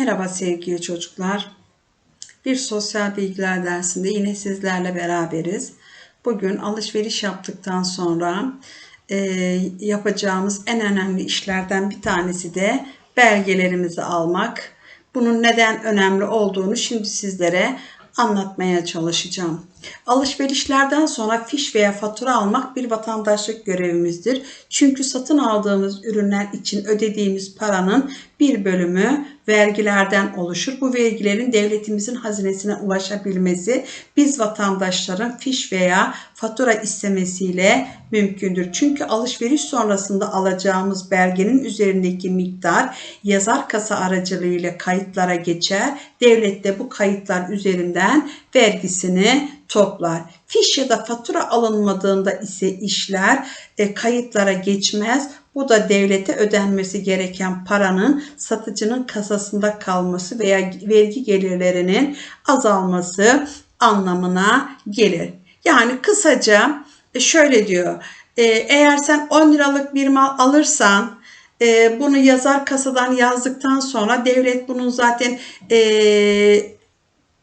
Merhaba sevgili çocuklar. Bir sosyal bilgiler dersinde yine sizlerle beraberiz. Bugün alışveriş yaptıktan sonra e, yapacağımız en önemli işlerden bir tanesi de belgelerimizi almak. Bunun neden önemli olduğunu şimdi sizlere anlatmaya çalışacağım. Alışverişlerden sonra fiş veya fatura almak bir vatandaşlık görevimizdir. Çünkü satın aldığımız ürünler için ödediğimiz paranın bir bölümü vergilerden oluşur. Bu vergilerin devletimizin hazinesine ulaşabilmesi biz vatandaşların fiş veya fatura istemesiyle mümkündür. Çünkü alışveriş sonrasında alacağımız belgenin üzerindeki miktar yazar kasa aracılığıyla kayıtlara geçer. Devlet de bu kayıtlar üzerinden vergisini toplar. Fiş ya da fatura alınmadığında ise işler e, kayıtlara geçmez. Bu da devlete ödenmesi gereken paranın satıcının kasasında kalması veya vergi gelirlerinin azalması anlamına gelir. Yani kısaca e, şöyle diyor. E, eğer sen 10 liralık bir mal alırsan e, bunu yazar kasadan yazdıktan sonra devlet bunun zaten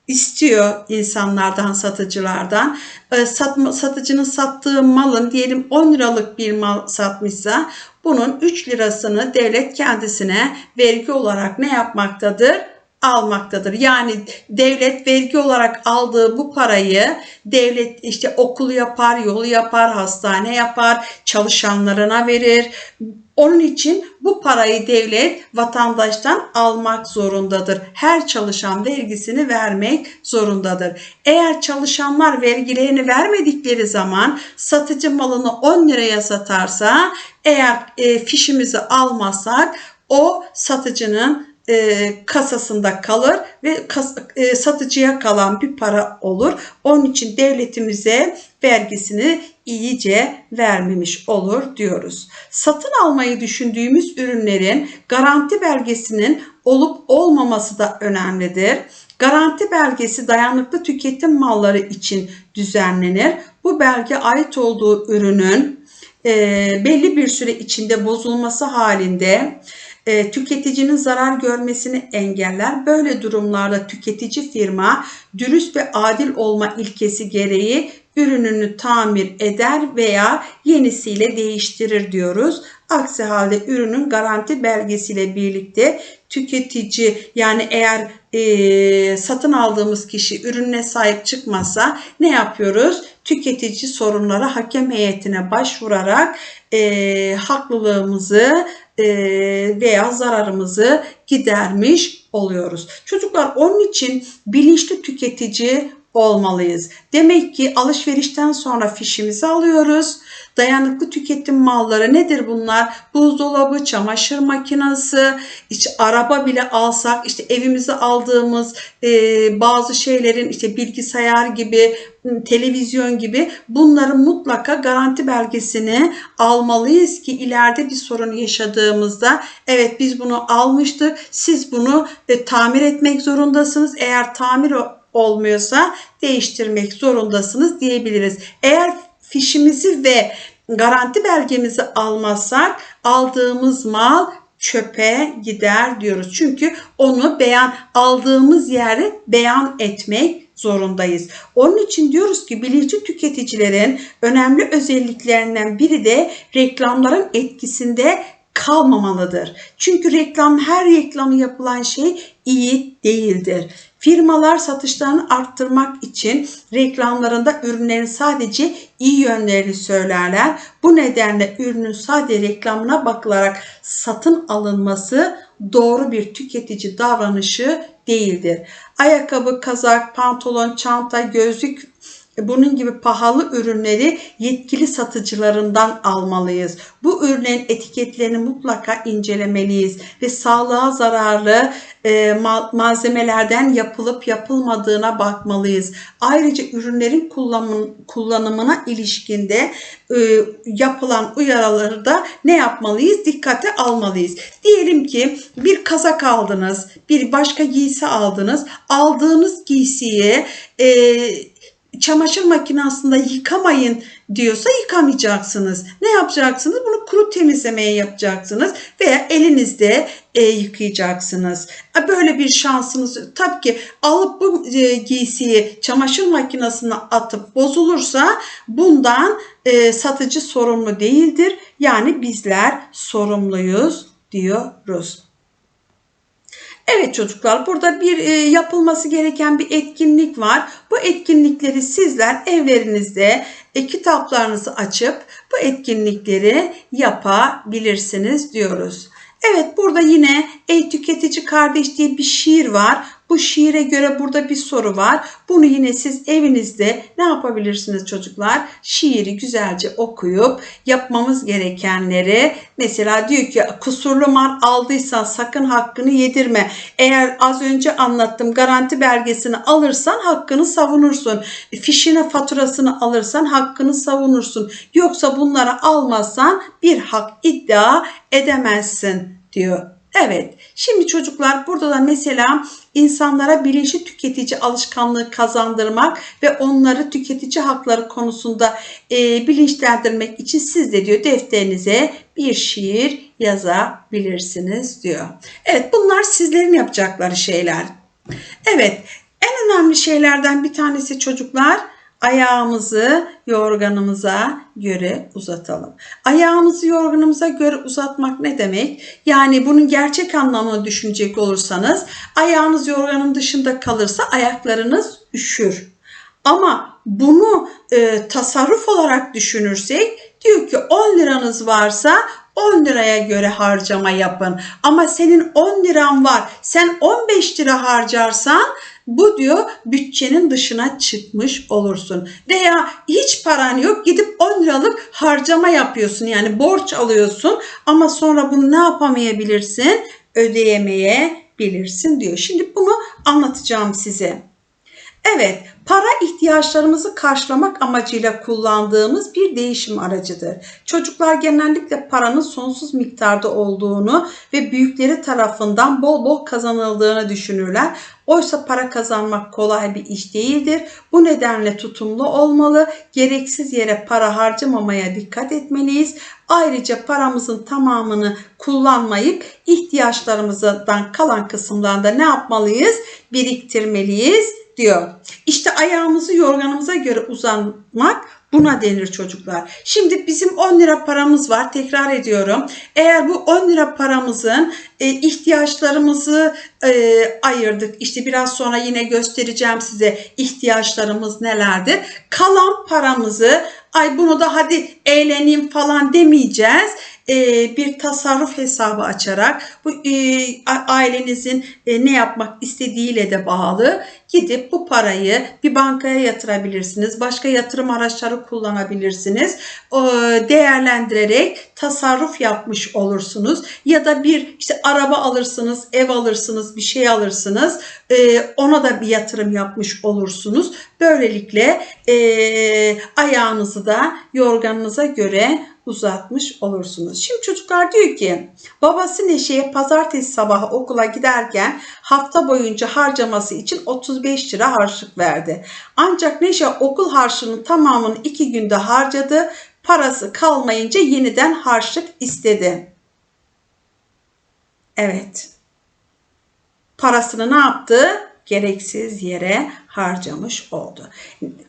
istiyor insanlardan, satıcılardan. Satma, satıcının sattığı malın diyelim 10 liralık bir mal satmışsa bunun 3 lirasını devlet kendisine vergi olarak ne yapmaktadır? Almaktadır. Yani devlet vergi olarak aldığı bu parayı devlet işte okulu yapar, yolu yapar, hastane yapar, çalışanlarına verir. Onun için bu parayı devlet vatandaştan almak zorundadır. Her çalışan vergisini vermek zorundadır. Eğer çalışanlar vergilerini vermedikleri zaman satıcı malını 10 liraya satarsa eğer e, fişimizi almazsak o satıcının e, kasasında kalır ve kas, e, satıcıya kalan bir para olur. Onun için devletimize vergisini iyice vermemiş olur diyoruz. Satın almayı düşündüğümüz ürünlerin garanti belgesinin olup olmaması da önemlidir. Garanti belgesi dayanıklı tüketim malları için düzenlenir. Bu belge ait olduğu ürünün e, belli bir süre içinde bozulması halinde e, tüketicinin zarar görmesini engeller. Böyle durumlarda tüketici firma dürüst ve adil olma ilkesi gereği ürününü tamir eder veya yenisiyle değiştirir diyoruz. Aksi halde ürünün garanti belgesiyle birlikte tüketici yani eğer e, satın aldığımız kişi ürüne sahip çıkmasa ne yapıyoruz? Tüketici sorunlara hakem heyetine başvurarak e, haklılığımızı veya zararımızı gidermiş oluyoruz. Çocuklar onun için bilinçli tüketici olmalıyız. Demek ki alışverişten sonra fişimizi alıyoruz. Dayanıklı tüketim malları nedir bunlar? Buzdolabı, çamaşır makinesi, işte araba bile alsak işte evimize aldığımız e, bazı şeylerin işte bilgisayar gibi, televizyon gibi bunların mutlaka garanti belgesini almalıyız ki ileride bir sorun yaşadığımızda evet biz bunu almıştık siz bunu e, tamir etmek zorundasınız. Eğer tamir olmuyorsa değiştirmek zorundasınız diyebiliriz. Eğer fişimizi ve garanti belgemizi almazsak aldığımız mal çöpe gider diyoruz. Çünkü onu beyan aldığımız yeri beyan etmek zorundayız. Onun için diyoruz ki bilinçli tüketicilerin önemli özelliklerinden biri de reklamların etkisinde kalmamalıdır. Çünkü reklam her reklamı yapılan şey iyi değildir. Firmalar satışlarını arttırmak için reklamlarında ürünlerin sadece iyi yönlerini söylerler. Bu nedenle ürünün sadece reklamına bakılarak satın alınması doğru bir tüketici davranışı değildir. Ayakkabı, kazak, pantolon, çanta, gözlük bunun gibi pahalı ürünleri yetkili satıcılarından almalıyız. Bu ürünlerin etiketlerini mutlaka incelemeliyiz ve sağlığa zararlı e, malzemelerden yapılıp yapılmadığına bakmalıyız. Ayrıca ürünlerin kullanım, kullanımına ilişkinde e, yapılan uyarıları da ne yapmalıyız? Dikkate almalıyız. Diyelim ki bir kazak aldınız, bir başka giysi aldınız. Aldığınız giysiyi e, çamaşır makinesinde yıkamayın diyorsa yıkamayacaksınız. Ne yapacaksınız? Bunu kuru temizlemeye yapacaksınız veya elinizde e, yıkayacaksınız. E, Böyle bir şansınız tabii ki alıp bu e, giysiyi çamaşır makinesine atıp bozulursa bundan e, satıcı sorumlu değildir. Yani bizler sorumluyuz diyoruz. Evet çocuklar burada bir e, yapılması gereken bir etkinlik var. Bu etkinlikleri sizler evlerinizde e, kitaplarınızı açıp bu etkinlikleri yapabilirsiniz diyoruz. Evet burada yine Ey Tüketici Kardeş diye bir şiir var. Bu şiire göre burada bir soru var. Bunu yine siz evinizde ne yapabilirsiniz çocuklar? Şiiri güzelce okuyup yapmamız gerekenleri mesela diyor ki kusurlu mal aldıysan sakın hakkını yedirme. Eğer az önce anlattım garanti belgesini alırsan hakkını savunursun. Fişine faturasını alırsan hakkını savunursun. Yoksa bunları almazsan bir hak iddia edemezsin diyor. Evet, şimdi çocuklar burada da mesela insanlara bilinçli tüketici alışkanlığı kazandırmak ve onları tüketici hakları konusunda e, bilinçlendirmek için siz de diyor defterinize bir şiir yazabilirsiniz diyor. Evet, bunlar sizlerin yapacakları şeyler. Evet, en önemli şeylerden bir tanesi çocuklar ayağımızı yorganımıza göre uzatalım. Ayağımızı yorganımıza göre uzatmak ne demek? Yani bunun gerçek anlamını düşünecek olursanız ayağınız yorganın dışında kalırsa ayaklarınız üşür. Ama bunu e, tasarruf olarak düşünürsek diyor ki 10 liranız varsa 10 liraya göre harcama yapın. Ama senin 10 liran var. Sen 15 lira harcarsan bu diyor bütçenin dışına çıkmış olursun. Veya hiç paran yok gidip 10 liralık harcama yapıyorsun. Yani borç alıyorsun ama sonra bunu ne yapamayabilirsin? Ödeyemeyebilirsin diyor. Şimdi bunu anlatacağım size. Evet, para ihtiyaçlarımızı karşılamak amacıyla kullandığımız bir değişim aracıdır. Çocuklar genellikle paranın sonsuz miktarda olduğunu ve büyükleri tarafından bol bol kazanıldığını düşünürler. Oysa para kazanmak kolay bir iş değildir. Bu nedenle tutumlu olmalı, gereksiz yere para harcamamaya dikkat etmeliyiz. Ayrıca paramızın tamamını kullanmayıp ihtiyaçlarımızdan kalan kısımlarında ne yapmalıyız? Biriktirmeliyiz diyor. İşte ayağımızı yorganımıza göre uzanmak buna denir çocuklar. Şimdi bizim 10 lira paramız var. Tekrar ediyorum. Eğer bu 10 lira paramızın e, ihtiyaçlarımızı e, ayırdık. İşte biraz sonra yine göstereceğim size ihtiyaçlarımız nelerdir. Kalan paramızı ay bunu da hadi eğleneyim falan demeyeceğiz bir tasarruf hesabı açarak bu e, ailenizin e, ne yapmak istediğiyle de bağlı gidip bu parayı bir bankaya yatırabilirsiniz. Başka yatırım araçları kullanabilirsiniz. Değerlendirerek tasarruf yapmış olursunuz. Ya da bir işte araba alırsınız, ev alırsınız, bir şey alırsınız. Ona da bir yatırım yapmış olursunuz. Böylelikle ayağınızı da yorganınıza göre uzatmış olursunuz. Şimdi çocuklar diyor ki babası Neşe'ye pazartesi sabahı okula giderken hafta boyunca harcaması için 35 lira harçlık verdi. Ancak Neşe okul harçlığının tamamını iki günde harcadı. Parası kalmayınca yeniden harçlık istedi. Evet. Parasını ne yaptı? Gereksiz yere harcamış oldu.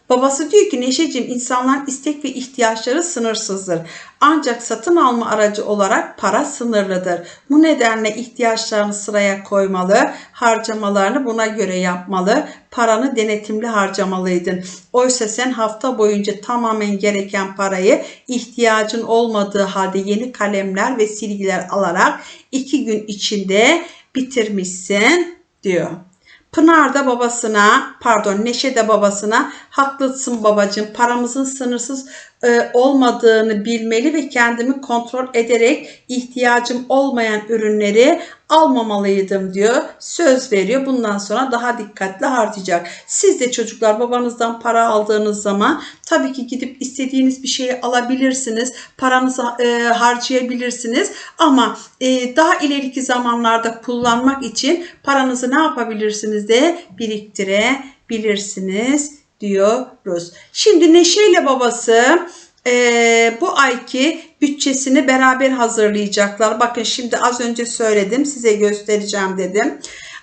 Babası diyor ki Neşeciğim insanların istek ve ihtiyaçları sınırsızdır. Ancak satın alma aracı olarak para sınırlıdır. Bu nedenle ihtiyaçlarını sıraya koymalı, harcamalarını buna göre yapmalı, paranı denetimli harcamalıydın. Oysa sen hafta boyunca tamamen gereken parayı ihtiyacın olmadığı halde yeni kalemler ve silgiler alarak iki gün içinde bitirmişsin diyor. Pınar da babasına, pardon Neşe de babasına haklısın babacığım paramızın sınırsız e, olmadığını bilmeli ve kendimi kontrol ederek ihtiyacım olmayan ürünleri almamalıydım diyor. Söz veriyor. Bundan sonra daha dikkatli harcayacak. Siz de çocuklar babanızdan para aldığınız zaman tabii ki gidip istediğiniz bir şeyi alabilirsiniz. Paranızı e, harcayabilirsiniz. Ama e, daha ileriki zamanlarda kullanmak için paranızı ne yapabilirsiniz de biriktirebilirsiniz diyoruz. Şimdi Neşe ile babası e, bu ayki bütçesini beraber hazırlayacaklar. Bakın şimdi az önce söyledim size göstereceğim dedim.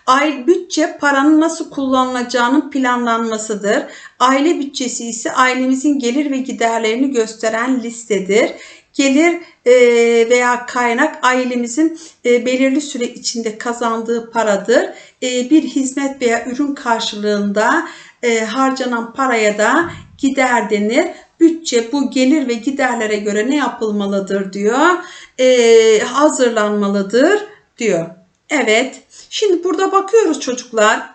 Ay bütçe paranın nasıl kullanılacağının planlanmasıdır. Aile bütçesi ise ailemizin gelir ve giderlerini gösteren listedir. Gelir e, veya kaynak ailemizin e, belirli süre içinde kazandığı paradır. E, bir hizmet veya ürün karşılığında e, harcanan paraya da gider denir. Bütçe bu gelir ve giderlere göre ne yapılmalıdır diyor. E, hazırlanmalıdır diyor. Evet. Şimdi burada bakıyoruz çocuklar.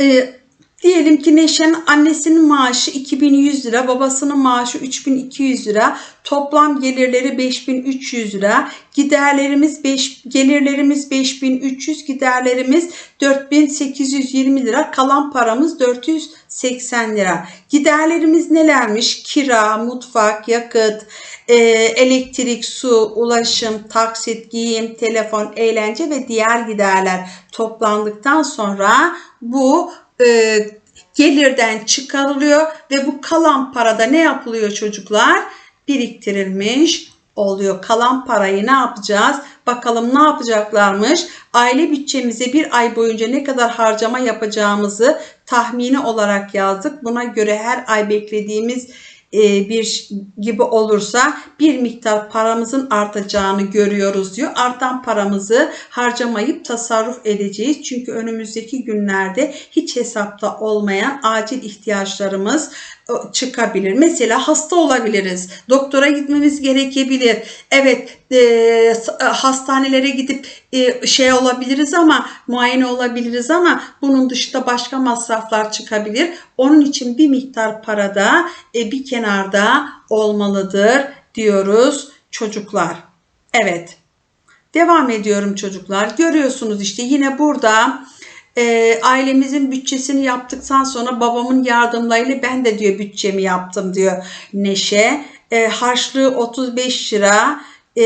E, diyelim ki Neşe'nin annesinin maaşı 2100 lira, babasının maaşı 3200 lira, toplam gelirleri 5300 lira, giderlerimiz 5 gelirlerimiz 5300, giderlerimiz 4820 lira, kalan paramız 480 lira. Giderlerimiz nelermiş? Kira, mutfak, yakıt, e, elektrik, su, ulaşım, taksit, giyim, telefon, eğlence ve diğer giderler toplandıktan sonra bu e, gelirden çıkarılıyor ve bu kalan parada ne yapılıyor çocuklar? Biriktirilmiş oluyor. Kalan parayı ne yapacağız? Bakalım ne yapacaklarmış? Aile bütçemize bir ay boyunca ne kadar harcama yapacağımızı tahmini olarak yazdık. Buna göre her ay beklediğimiz bir gibi olursa bir miktar paramızın artacağını görüyoruz diyor. Artan paramızı harcamayıp tasarruf edeceğiz. Çünkü önümüzdeki günlerde hiç hesapta olmayan acil ihtiyaçlarımız e, çıkabilir. Mesela hasta olabiliriz. Doktora gitmemiz gerekebilir. Evet e, hastanelere gidip e, şey olabiliriz ama muayene olabiliriz ama bunun dışında başka masraflar çıkabilir. Onun için bir miktar parada e, bir kenarda olmalıdır diyoruz çocuklar. Evet. Devam ediyorum çocuklar. Görüyorsunuz işte yine burada e, ailemizin bütçesini yaptıktan sonra babamın yardımlarıyla ben de diyor bütçemi yaptım diyor Neşe. E, harçlığı 35 lira e,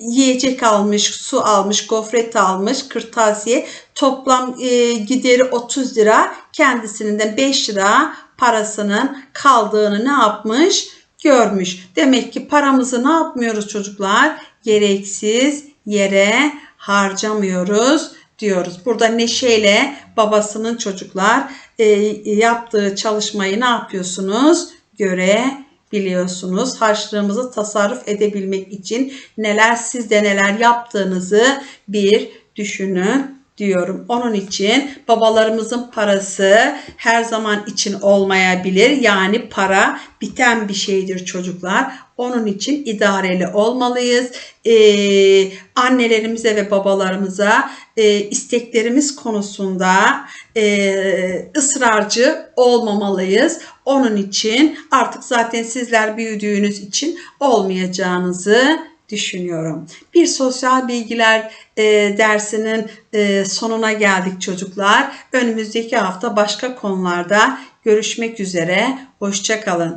yiyecek almış, su almış, gofret almış, kırtasiye. Toplam e, gideri 30 lira. Kendisinin de 5 lira parasının kaldığını ne yapmış? Görmüş. Demek ki paramızı ne yapmıyoruz çocuklar? Gereksiz yere harcamıyoruz diyoruz. Burada neşeyle babasının çocuklar e, yaptığı çalışmayı ne yapıyorsunuz? Görebiliyorsunuz. Harçlığımızı tasarruf edebilmek için neler sizde neler yaptığınızı bir düşünün diyorum. Onun için babalarımızın parası her zaman için olmayabilir. Yani para biten bir şeydir çocuklar. Onun için idareli olmalıyız. Ee, annelerimize ve babalarımıza e, isteklerimiz konusunda e, ısrarcı olmamalıyız. Onun için artık zaten sizler büyüdüğünüz için olmayacağınızı düşünüyorum. Bir sosyal bilgiler e, dersinin e, sonuna geldik çocuklar. Önümüzdeki hafta başka konularda görüşmek üzere. Hoşçakalın.